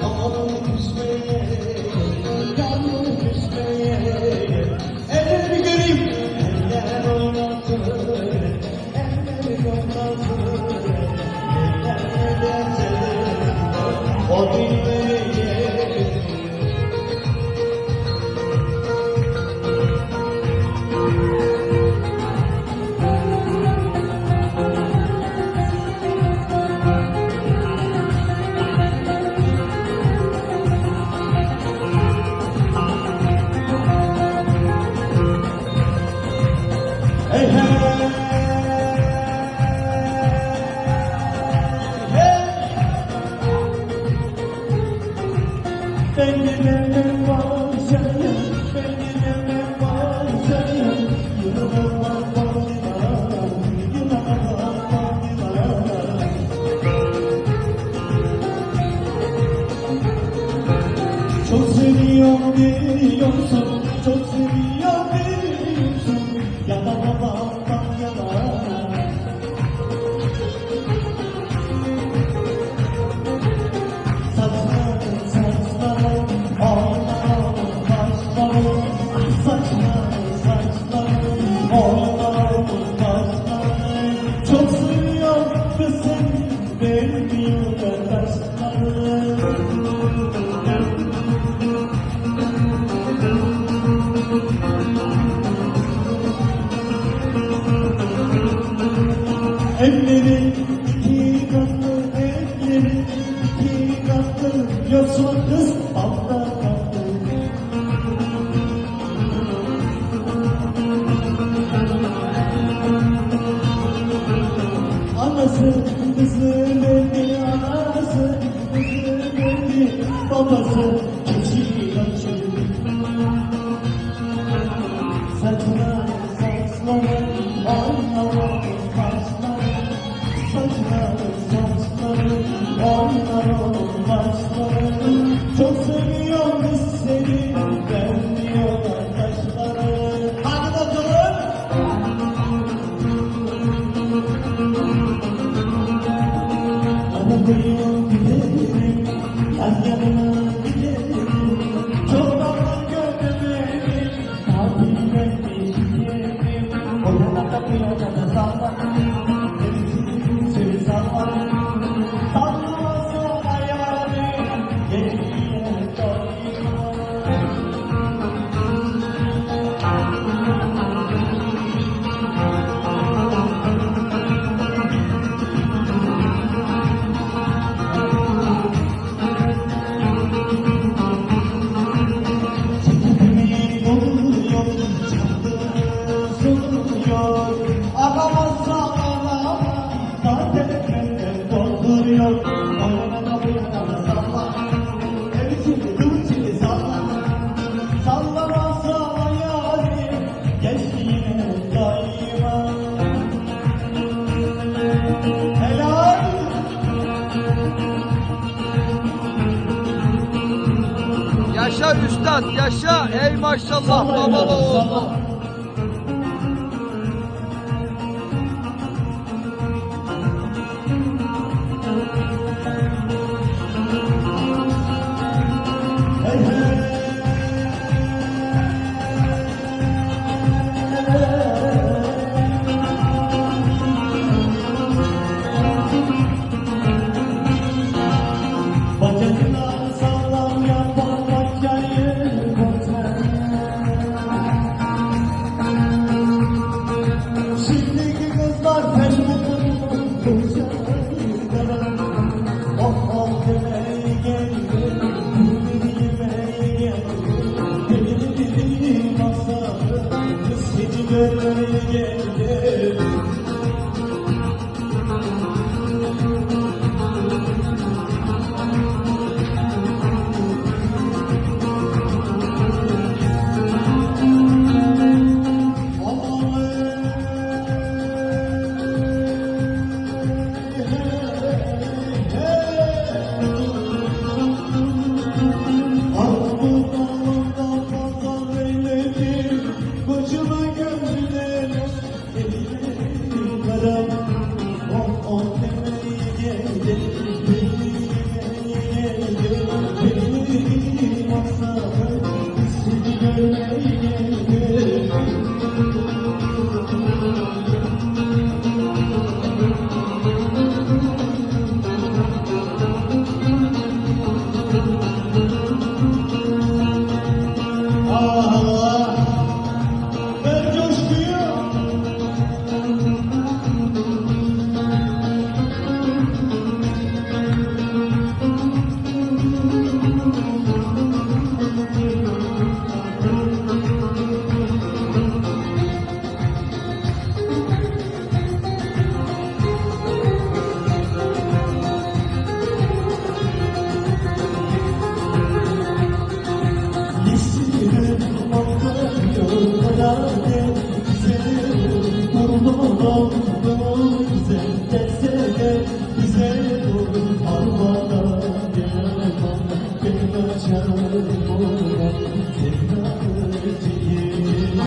não, não, Amen. Anası kızı verdi, anası kızı verdi Babası Yaşa ey maşallah babalı oğlu.